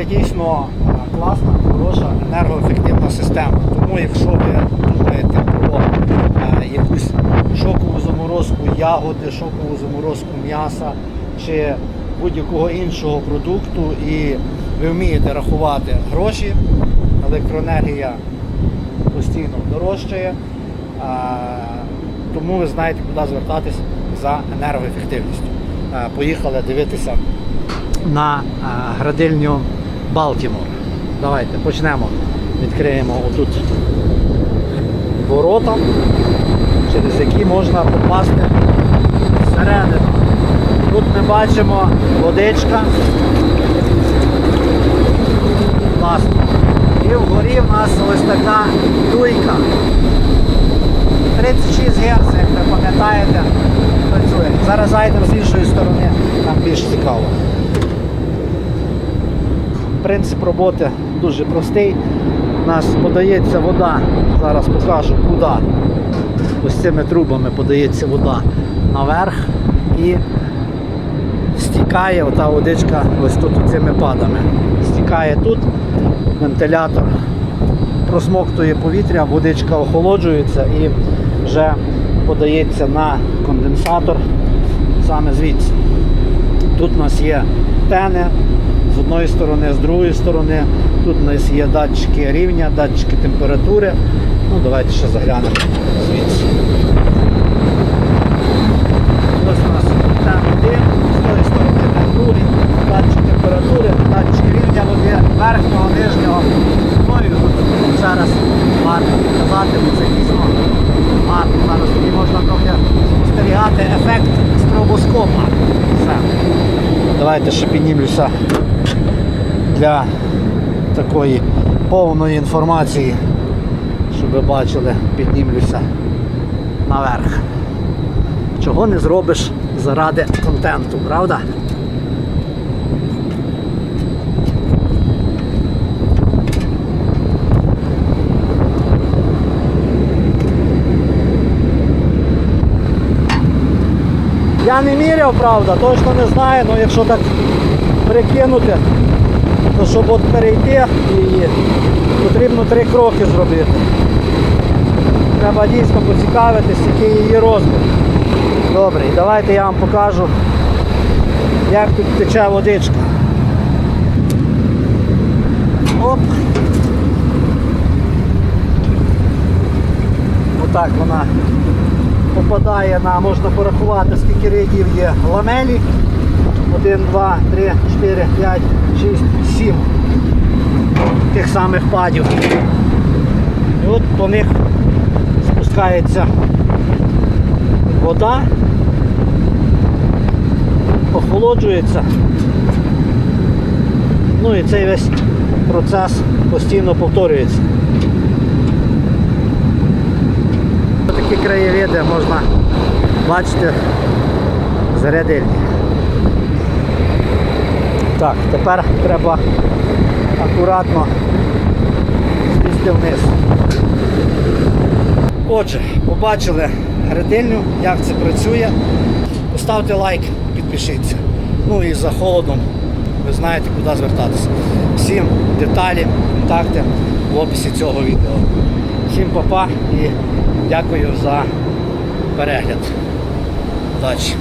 це дійсно е, класна, хороша, енергоефективна система. Тому якщо ви думаєте про е, якусь шокову заморозку ягоди, шокову заморозку м'яса чи будь-якого іншого продукту і ви вмієте рахувати гроші, електроенергія постійно дорожчає, тому ви знаєте, куди звертатись за енергоефективністю. Поїхали дивитися на градильню Балтімор. Давайте почнемо. Відкриємо отут ворота, через які можна попасти всередину. Тут ми бачимо водичка. Класно. І вгорі в нас ось така дуйка. 36 Гц, як ви пам'ятаєте, працює. Зараз зайдемо з іншої сторони, там більш цікаво. Принцип роботи дуже простий. У нас подається вода, зараз покажу куди. Ось цими трубами подається вода наверх і стікає ота водичка ось тут цими падами. Стікає тут, вентилятор просмоктує повітря, водичка охолоджується і вже подається на конденсатор саме звідси. Тут у нас є тени з одної сторони, з другої сторони. Тут у нас є датчики рівня, датчики температури. Ну, давайте ще заглянемо звідси. З тої сторони там датчик температури, датчик рівня води, верхнього, нижнього. Ну і зараз варто показати, бо це дійсно гарно. Зараз тоді можна трохи спостерігати ефект стробоскопа. Все. Давайте ще піднімлюся для такої повної інформації, щоб ви бачили, піднімлюся наверх. Чого не зробиш заради контенту, правда? Я не міряв, правда, точно не знаю, але якщо так прикинути, то щоб от перейти її, потрібно три кроки зробити. Треба дійсно поцікавитись, який її розмір. Добре, і давайте я вам покажу, як тут тече водичка. Оп. Отак вона попадає на, можна порахувати, скільки рядів є ламелі. 1, 2, 3, 4, 5, 6, 7 тих самих падів. І от по них спускається вода, охолоджується. Ну і цей весь процес постійно повторюється. Бачити зарядильні. Так, тепер треба акуратно злізти вниз. Отже, побачили градильню, як це працює. Поставте лайк, підпишіться. Ну і за холодом ви знаєте, куди звертатися. Всім деталі, контакти в описі цього відео. Всім па-па і дякую за перегляд. Удачі!